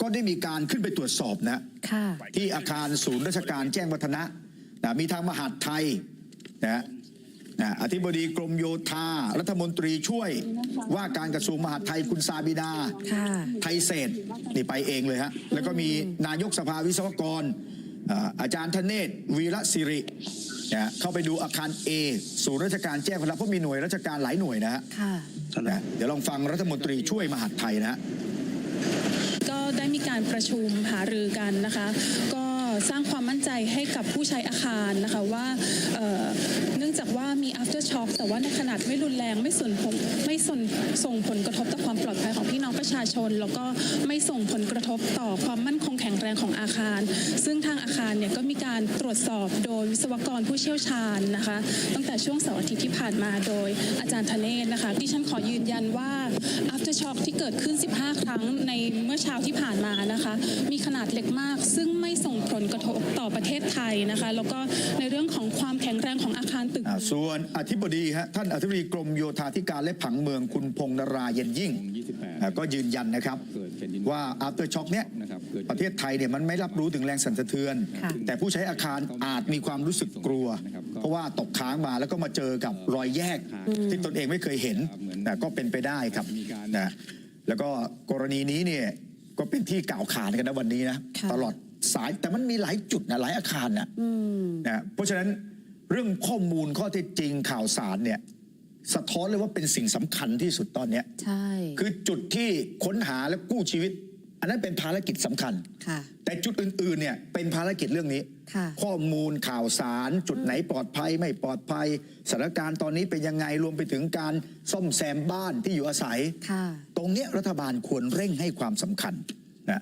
ก็ได้มีการขึ้นไปตรวจสอบนะค่ะที่อาคารศูนย์ราชการแจ้งวัฒนะนะมีทางมหาดไทยนะนะอธิบดีกรมโยธา รัฐมนตรีช่วย ว่าการกระทรวงมหาดไทยคุณซาบิดาค่ะไทยเศษนี่ไปเองเลยฮะ แล้วก็มีนายกสภาวิศวกรอ่าอาจารย์ธเนศวีระสิรินะเข้าไปดูอาคาร A ศูนย์ราชการแจ้งวัฒนะเพราะมีหน่วยราชการหลายหน่วยนะฮะค่ะนะเดี๋ยวลองฟังรัฐมนตรีช่วยมหาดไทยนะฮะ การประชุมหารือกันนะคะ ก็สร้างความมั่นใจให้กับผู้ใช้อาคารนะคะว่าเนื่องจากว่ามี after shock แต่ว่าในขนาดไม่รุนแรงไม่ส่งผลไม่ส่งส่งผลกระทบต่อความปลอดภัยของพี่น้องประชาชน แล้วก็ไม่ส่งผลกระทบต่อความมั่นคงแข็งแรงของอาคาร ซึ่งทางอาคารเนี่ยก็มีการตรวจสอบโดยวิศวกรผู้เชี่ยวชาญนะคะ ตั้งแต่ช่วงเสาร์อาทิตย์ที่ผ่านมาโดยอาจารย์ธเนศนะคะดิฉันขอยืนยันว่า after shock ที่เกิดขึ้น 15 ครั้งในเมื่อเช้าที่ผ่านมานะคะ มีขนาดเล็กมาก ซึ่งไม่ส่งผลกระทบต่อประเทศไทยนะคะ แล้วก็ในเรื่องของความแข็งแรงของอาคารตึกส่วนอธิบดีฮะท่านอธิบดีกรมโยธาธิการและผังเมืองคุณพงษ์นราเย็นยิ่ง28อ่าก็ยืนยันนะครับเกิดแผ่นดินว่า after shock เนี้ยนะครับเกิดประเทศไทยเนี่ยมันไม่รับรู้ถึงแรงสั่นสะเทือนค่ะแต่ผู้ใช้อาคารอาจมีความรู้สึกกลัวนะครับเพราะว่าตกค้างมาแล้วก็มาเจอกับรอยแยก ที่ตนเองไม่เคยเห็นเหมือนนะก็เป็นไปได้ครับมีการนะแล้วก็กรณีนี้เนี่ยก็เป็นที่กล่าวขานกันนะวันนี้นะค่ะตลอดสายแต่มันมีหลายจุดนะหลายอาคารนะอืมนะเพราะฉะนั้น เรื่องข้อมูลข้อเท็จจริงข่าวสารเนี่ยสะท้อนเลยว่าเป็นสิ่งสำคัญที่สุดตอนเนี้ยใช่ คือจุดที่ค้นหาและกู้ชีวิต อันนั้นเป็นภารกิจสำคัญค่ะ แต่จุดอื่นๆเนี่ยเป็นภารกิจเรื่องนี้ค่ะข้อมูลข่าวสาร จุดไหนปลอดภัยไม่ปลอดภัยสถานการณ์ตอนนี้เป็นยังไงรวมไปถึงการซ่อมแซมบ้านที่อยู่อาศัยค่ะตรงเนี้ยรัฐบาลควรเร่งให้ความสำคัญนะ